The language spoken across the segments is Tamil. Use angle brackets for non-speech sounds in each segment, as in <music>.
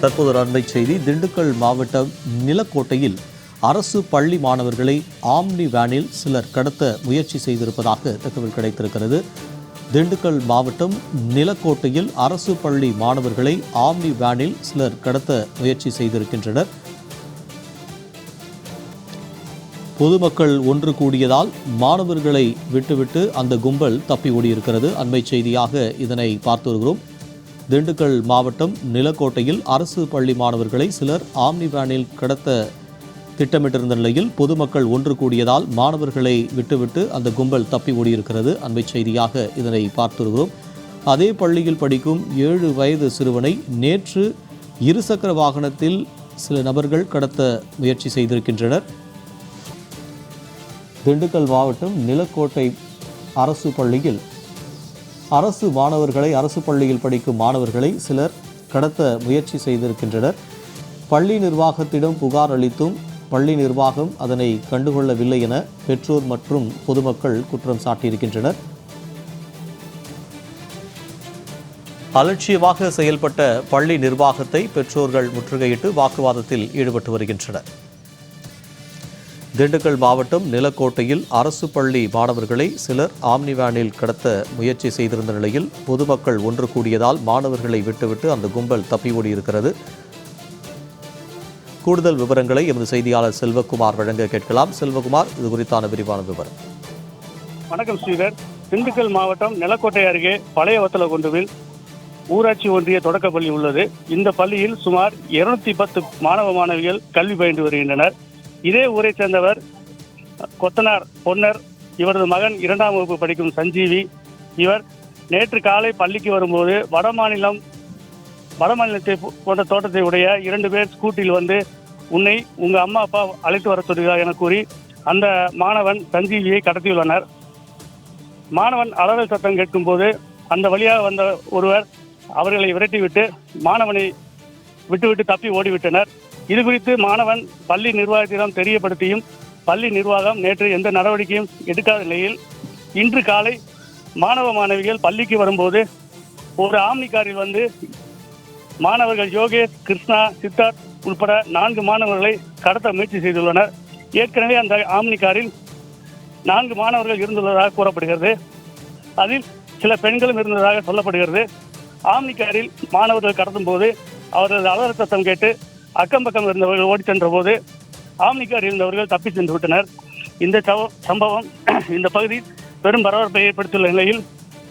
தற்போது அண்மை செய்தி திண்டுக்கல் மாவட்டம் நிலக்கோட்டையில் அரசு பள்ளி மாணவர்களை ஆம்னி வேனில் சிலர் கடத்த முயற்சி செய்திருப்பதாக தகவல் கிடைத்திருக்கிறது. திண்டுக்கல் மாவட்டம் நிலக்கோட்டையில் அரசு பள்ளி மாணவர்களை ஆம்னி வேனில் சிலர் கடத்த முயற்சி செய்திருக்கின்றனர். பொதுமக்கள் ஒன்று கூடியதால் மாணவர்களை விட்டுவிட்டு அந்த கும்பல் தப்பி ஓடியிருக்கிறது. அண்மை செய்தியாக இதனை பார்த்து வருகிறோம். திண்டுக்கல் மாவட்டம் நிலக்கோட்டையில் அரசு பள்ளி மாணவர்களை சிலர் ஆம்னி வேனில் கடத்த திட்டமிட்டிருந்த நிலையில் பொதுமக்கள் ஒன்று கூடியதால் மாணவர்களை விட்டுவிட்டு அந்த கும்பல் தப்பி ஓடியிருக்கிறது. அண்மை செய்தியாக இதனை பார்த்து அதே பள்ளியில் படிக்கும் ஏழு வயது சிறுவனை நேற்று இருசக்கர வாகனத்தில் சில நபர்கள் கடத்த முயற்சி செய்திருக்கின்றனர். திண்டுக்கல் மாவட்டம் நிலக்கோட்டை அரசு பள்ளியில் அரசு மாணவர்களை அரசு பள்ளியில் படிக்கும் மாணவர்களை சிலர் கடத்த முயற்சி செய்திருக்கின்றனர். பள்ளி நிர்வாகத்திடம் புகார் அளித்தும் பள்ளி நிர்வாகம் அதனை கண்டுகொள்ளவில்லை என பெற்றோர் மற்றும் பொதுமக்கள் குற்றம் சாட்டியிருக்கின்றனர். அலட்சியமாக செயல்பட்ட பள்ளி நிர்வாகத்தை பெற்றோர்கள் முற்றுகையிட்டு வாக்குவாதத்தில் ஈடுபட்டு வருகின்றனர். திண்டுக்கல் மாவட்டம் நிலக்கோட்டையில் அரசு பள்ளி மாணவர்களை சிலர் ஆம்னி வேனில் கடத்த முயற்சி செய்திருந்த நிலையில் பொதுமக்கள் ஒன்று கூடியதால் மாணவர்களை விட்டுவிட்டு அந்த கும்பல் தப்பி ஓடியிருக்கிறது. கூடுதல் விவரங்களை எமது செய்தியாளர் செல்வகுமார் வழங்க கேட்கலாம். செல்வகுமார் இது குறித்தான விரிவான விவரம். வணக்கம் ஸ்ரீதர். திண்டுக்கல் மாவட்டம் நிலக்கோட்டை அருகே பழைய வத்தலகுண்டுவில் ஊராட்சி ஒன்றிய தொடக்கப்பள்ளி உள்ளது. இந்த பள்ளியில் சுமார் இருநூத்தி பத்து மாணவ மாணவிகள் கல்வி பயின்று வருகின்றனர். இதே ஊரைச் சேர்ந்தவர் கொத்தனார் பொன்னர் இவரது மகன் இரண்டாம் வகுப்பு படிக்கும் சஞ்சீவி. இவர் நேற்று காலை பள்ளிக்கு வரும்போது வடமாநிலம் வடமாநிலத்தை போ- போன்ற தோட்டத்தை உடைய இரண்டு பேர் ஸ்கூட்டியில் வந்து உன்னை உங்க அம்மா அப்பா அழைத்து வர சொல்கிறார் என கூறி அந்த மாணவன் சஞ்சீவியை கடத்தியுள்ளனர் மாணவன் அலறல் சத்தம் கேட்கும்போது அந்த வழியாக வந்த ஒருவர் அவர்களை விரட்டிவிட்டு மாணவனை விட்டுவிட்டு தப்பி ஓடிவிட்டனர். இது குறித்து மாணவன் பள்ளி நிர்வாகத்திடம் தெரியப்படுத்தியும் பள்ளி நிர்வாகம் நேற்று எந்த நடவடிக்கையும் எடுக்காத நிலையில் இன்று காலை மாணவ மாணவிகள் பள்ளிக்கு வரும்போது ஒரு ஆம்னி காரில் வந்து மாணவர்கள் யோகேஷ் கிருஷ்ணா சித்தார்த் உட்பட நான்கு மாணவர்களை கடத்த முயற்சி செய்துள்ளனர். ஏற்கனவே அந்த ஆம்னி காரில் நான்கு மாணவர்கள் இருந்துள்ளதாக கூறப்படுகிறது. அதில் சில பெண்களும் இருந்ததாக சொல்லப்படுகிறது. ஆம்னி காரில் மாணவர்கள் கடத்தும் போது அவர்களது அலற சத்தம் கேட்டு அக்கம் பக்கம் இருந்தவர்கள் ஓடி சென்ற போது ஆம்னி இருந்தவர்கள் தப்பி சென்று விட்டனர். இந்த சம்பவம் <clears throat> இந்த பகுதி பெரும் பரபரப்பை ஏற்படுத்தியுள்ள நிலையில்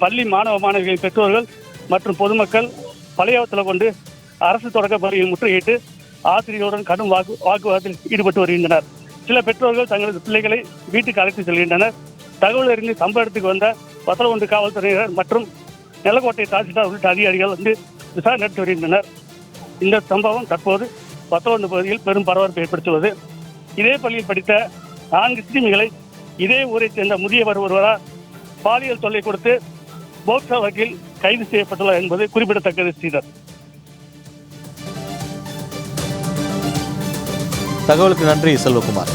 பள்ளி மாணவ மாணவிகளின் பெற்றோர்கள் மற்றும் பொதுமக்கள் பழையவத்தில் கொண்டு அரசு தொடக்க பள்ளியில் முற்றுகையிட்டு ஆசிரியருடன் கடும் வாக்கு வாக்குவாதத்தில் ஈடுபட்டு வருகின்றனர். சில பெற்றோர்கள் தங்களது பிள்ளைகளை வீட்டுக்கு அழைத்து செல்கின்றனர். தகவல் அறிந்து சம்பவ இடத்துக்கு வந்த வத்தலகுண்டு காவல்துறையினர் மற்றும் நிலக்கோட்டை தாசில்தார் உள்ளிட்ட அதிகாரிகள் வந்து விசாரணை நடத்தி வருகின்றனர். இந்த சம்பவம் தற்போது பத்தொன்பது பகுதியில் பெரும் பரபரப்பு ஏற்படுத்துவது. இதே பள்ளியில் படித்த நான்கு சிறுமிகளை இதே ஊரைச் சேர்ந்த முதியவர் ஒருவரால் பாலியல் தொல்லை கொடுத்து போக்சா வகையில் கைது செய்யப்பட்டுள்ளார் என்பது குறிப்பிடத்தக்கது ஸ்ரீதர். தகவலுக்கு நன்றி செல்வகுமார்.